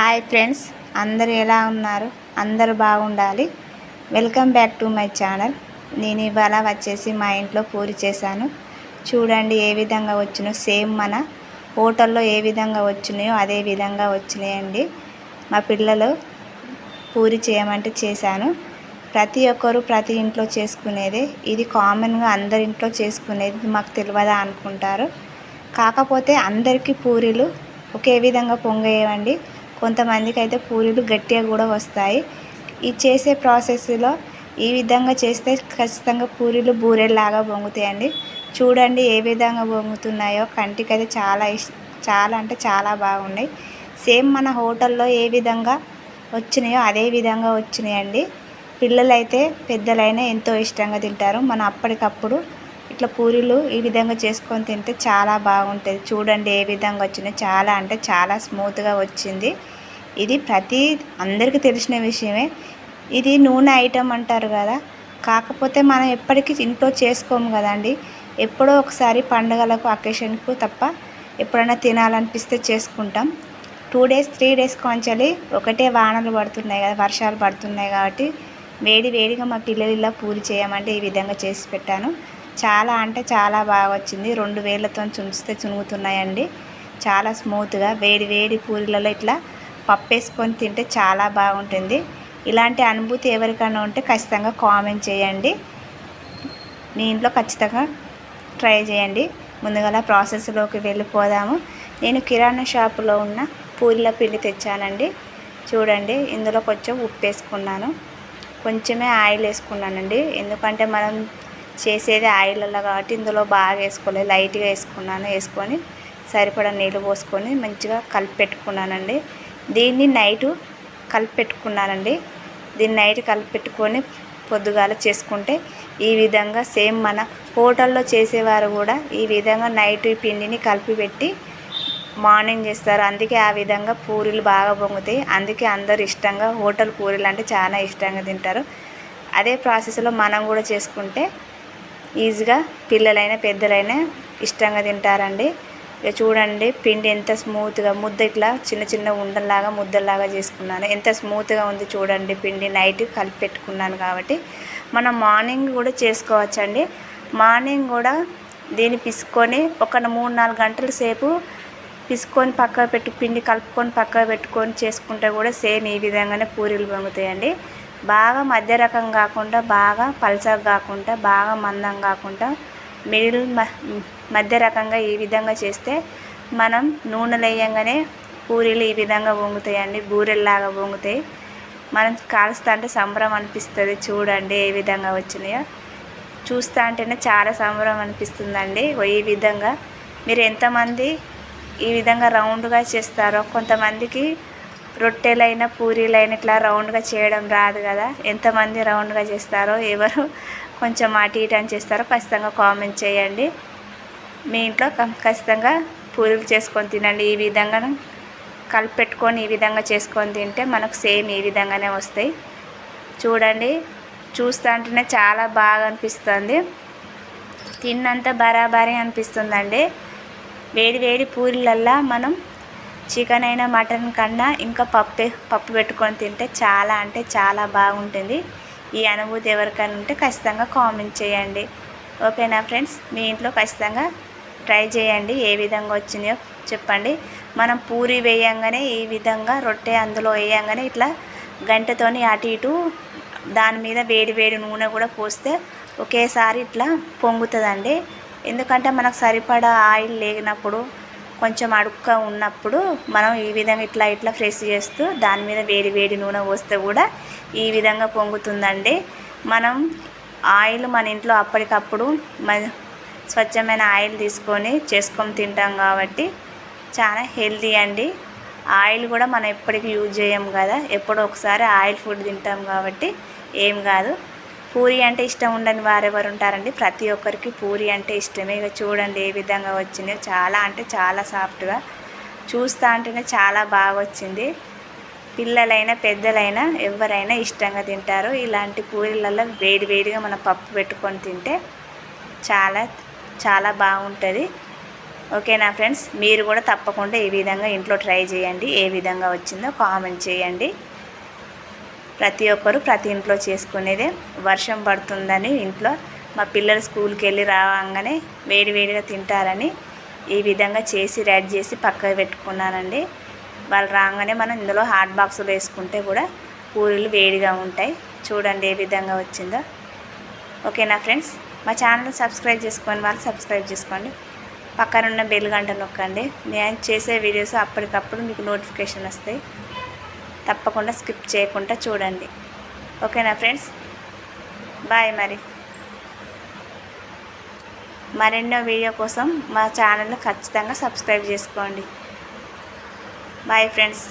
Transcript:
Hi friends అందరు ఎలా ఉన్నారు? అందరు బాగుండాలి. Welcome back to my channel. నేను ఇవాళ వచ్చేసి మా ఇంట్లో పూరి చేశాను. చూడండి ఏ విధంగా వచ్చినాయో సేమ్ మన హోటల్లో ఏ విధంగా వచ్చినాయో అదే విధంగా వచ్చినాయండి. మా పిల్లలు పూరి చేయమంటే చేశాను. ప్రతి ఒక్కరు ప్రతి ఇంట్లో చేసుకునేదే. ఇది కామన్గా అందరి ఇంట్లో చేసుకునేది మాకు తెలియదా అనుకుంటారు. కాకపోతే అందరికీ పూరీలు ఒకే విధంగా పొంగేయండి కొంతమందికి అయితే పూరీలు గట్టిగా కూడా వస్తాయి. ఈ చేసే ప్రాసెస్లో ఈ విధంగా చేస్తే ఖచ్చితంగా పూరీలు బూరెల్లాగా పొంగుతాయండి. చూడండి ఏ విధంగా పొంగుతున్నాయో. కంటికి అయితే చాలా ఇష్ చాలా అంటే చాలా బాగున్నాయి. సేమ్ మన హోటల్లో ఏ విధంగా వచ్చినాయో అదే విధంగా వచ్చినాయండి. పిల్లలైతే పెద్దలైనా ఎంతో ఇష్టంగా తింటారు. మనం అప్పటికప్పుడు ఇట్లా పూరీలు ఈ విధంగా చేసుకొని తింటే చాలా బాగుంటుంది. చూడండి ఏ విధంగా వచ్చినాయి. చాలా అంటే చాలా స్మూత్గా వచ్చింది. ఇది ప్రతి అందరికీ తెలిసిన విషయమే. ఇది నూనె ఐటెం అంటారు కదా. కాకపోతే మనం ఎప్పటికీ ఇంట్లో చేసుకోము కదండి. ఎప్పుడో ఒకసారి పండుగలకు అకేషన్కు తప్ప ఎప్పుడైనా తినాలనిపిస్తే చేసుకుంటాం. టూ డేస్ త్రీ డేస్ కొంచెలి ఒకటే వానలు పడుతున్నాయి కదా వర్షాలు పడుతున్నాయి కాబట్టి వేడి వేడిగా మా పిల్లలు ఇలా పూరి చేయమంటే ఈ విధంగా చేసి పెట్టాను. చాలా అంటే చాలా బాగా వచ్చింది. రెండు వేళ్ళతో చుంచితే చునుగుతున్నాయండి చాలా స్మూత్గా వేడి వేడి పూరీలలో ఇట్లా పప్పు వేసుకొని తింటే చాలా బాగుంటుంది. ఇలాంటి అనుభూతి ఎవరికైనా ఉంటే ఖచ్చితంగా కామెంట్ చేయండి. మీ ఇంట్లో ఖచ్చితంగా ట్రై చేయండి. ముందుగా ప్రాసెస్లోకి వెళ్ళిపోదాము. నేను కిరాణా షాపులో ఉన్న పూరిల పిండి తెచ్చానండి. చూడండి ఇందులో కొంచెం ఉప్పు వేసుకున్నాను కొంచెమే ఆయిల్ వేసుకున్నానండి. ఎందుకంటే మనం చేసేది ఆయిల్లో కాబట్టి ఇందులో బాగా వేసుకోలేదు లైట్గా వేసుకున్నాను. వేసుకొని సరిపడా నీళ్ళు పోసుకొని మంచిగా కలిపి పెట్టుకున్నానండి దీన్ని నైటు కలిపెట్టుకున్నానండి. దీన్ని నైట్ కలిపి పెట్టుకొని పొద్దుగాల చేసుకుంటే ఈ విధంగా సేమ్ మన హోటల్లో చేసేవారు కూడా ఈ విధంగా నైట్ పిండిని కలిపిపెట్టి మార్నింగ్ చేస్తారు. అందుకే ఆ విధంగా పూరీలు బాగా పొంగుతాయి. అందుకే అందరు ఇష్టంగా హోటల్ పూరీలు అంటే చాలా ఇష్టంగా తింటారు. అదే ప్రాసెస్లో మనం కూడా చేసుకుంటే ఈజీగా పిల్లలైనా పెద్దలైనా ఇష్టంగా తింటారండి. ఇక చూడండి పిండి ఎంత స్మూత్గా ముద్ద ఇట్లా చిన్న చిన్న ఉండల్లాగా ముద్దలాగా చేసుకున్నాను. ఎంత స్మూత్గా ఉంది చూడండి పిండి. నైట్ కలిపి పెట్టుకున్నాను కాబట్టి మనం మార్నింగ్ కూడా చేసుకోవచ్చండి. మార్నింగ్ కూడా దీన్ని పిసుకొని ఒక మూడు నాలుగు గంటల సేపు పిసుకొని పక్క పెట్టి పిండి కలుపుకొని పక్క పెట్టుకొని చేసుకుంటే కూడా సేమ్ ఈ విధంగానే పూరీలు పొంగుతాయండి. బాగా మధ్య రకం కాకుండా బాగా పల్చగా కాకుండా బాగా మందం కాకుండా మిడిల్ మధ్య రకంగా ఈ విధంగా చేస్తే మనం నూనెలు వేయంగానే పూరీలు ఈ విధంగా వంగుతాయండి బూరెల్లాగా వంగుతాయి. మనం కాలుస్తా అంటే సంబరం అనిపిస్తుంది చూడండి ఏ విధంగా వచ్చినాయో. చూస్తా అంటేనే చాలా సంబరం అనిపిస్తుందండి. ఈ విధంగా మీరు ఎంతమంది ఈ విధంగా రౌండ్గా చేస్తారో కొంతమందికి రొట్టెలైన పూరీలైన ఇట్లా రౌండ్గా చేయడం రాదు కదా. ఎంతమంది రౌండ్గా చేస్తారో ఎవరు కొంచెం అటు ఇటు అని చేస్తారో ఖచ్చితంగా కామెంట్ చేయండి. మీ ఇంట్లో ఖచ్చితంగా పూరీలు చేసుకొని తినండి. ఈ విధంగా కలిపెట్టుకొని ఈ విధంగా చేసుకొని తింటే మనకు సేమ్ ఈ విధంగానే వస్తాయి. చూడండి చూస్తుంటేనే చాలా బాగా అనిపిస్తుంది. తిన్నంత బరాబరి అనిపిస్తుందండి. వేడి వేడి పూరీలల్లా మనం చికెన్ అయినా మటన్ కన్నా ఇంకా పప్పు పప్పు పెట్టుకొని తింటే చాలా అంటే చాలా బాగుంటుంది. ఈ అనుభూతి ఎవరికైనా ఉంటే ఖచ్చితంగా కామెంట్ చేయండి. ఓకేనా ఫ్రెండ్స్? మీ ఇంట్లో ఖచ్చితంగా ట్రై చేయండి. ఏ విధంగా వచ్చినాయో చెప్పండి. మనం పూరి వేయంగానే ఈ విధంగా రొట్టె అందులో వేయంగానే ఇట్లా గంటతోని అటు ఇటు దాని మీద వేడి వేడి నూనె కూడా పోస్తే ఒకేసారి ఇట్లా పొంగుతుందండి. ఎందుకంటే మనకు సరిపడా ఆయిల్ లేనప్పుడు కొంచెం అడుక్క ఉన్నప్పుడు మనం ఈ విధంగా ఇట్లా ఇట్లా ఫ్రెష్ చేస్తూ దాని మీద వేడి వేడి నూనె పోస్తే కూడా ఈ విధంగా పొంగుతుందండి. మనం ఆయిల్ మన ఇంట్లో అప్పటికప్పుడు స్వచ్ఛమైన ఆయిల్ తీసుకొని చేసుకొని తింటాం కాబట్టి చాలా హెల్తీ అండి. ఆయిల్ కూడా మనం ఎప్పటికీ యూజ్ చేయం కదా. ఎప్పుడో ఒకసారి ఆయిల్ ఫుడ్ తింటాం కాబట్టి ఏం కాదు. పూరి అంటే ఇష్టం ఉండని వారెవరు ఉంటారండి? ప్రతి ఒక్కరికి పూరి అంటే ఇష్టమే. ఇక చూడండి ఏ విధంగా వచ్చిందో. చాలా అంటే చాలా సాఫ్ట్గా చూస్తా అంటేనే చాలా బాగా వచ్చింది. పిల్లలైనా పెద్దలైనా ఎవరైనా ఇష్టంగా తింటారు. ఇలాంటి పూరీలలో వేడి వేడిగా మనం పప్పు పెట్టుకొని తింటే చాలా చాలా బాగుంటుంది. ఓకేనా ఫ్రెండ్స్? మీరు కూడా తప్పకుండా ఈ విధంగా ఇంట్లో ట్రై చేయండి. ఏ విధంగా వచ్చిందో కామెంట్ చేయండి. ప్రతి ఒక్కరు ప్రతి ఇంట్లో చేసుకునేదే. వర్షం పడుతుందని ఇంట్లో మా పిల్లలు స్కూల్కి వెళ్ళి రావంగానే వేడి వేడిగా తింటారని ఈ విధంగా చేసి రెడీ చేసి పక్కకు పెట్టుకున్నానండి. వాళ్ళు రాగానే మనం ఇందులో హాట్ బాక్సులు వేసుకుంటే కూడా పూరీలు వేడిగా ఉంటాయి. చూడండి ఏ విధంగా వచ్చిందో. ఓకేనా ఫ్రెండ్స్? మా ఛానల్ సబ్స్క్రైబ్ చేసుకోండి వాళ్ళు సబ్స్క్రైబ్ చేసుకోండి. పక్కన ఉన్న బెల్ గంట నొక్కండి. నేను చేసే వీడియోస్ అప్పటికప్పుడు మీకు నోటిఫికేషన్ వస్తాయి. తప్పకుండా స్కిప్ చేయకుండా చూడండి. ఓకేనా ఫ్రెండ్స్? బాయ్ మరి. మరెన్నో వీడియో కోసం మా ఛానల్ని ఖచ్చితంగా సబ్స్క్రైబ్ చేసుకోండి. Bye friends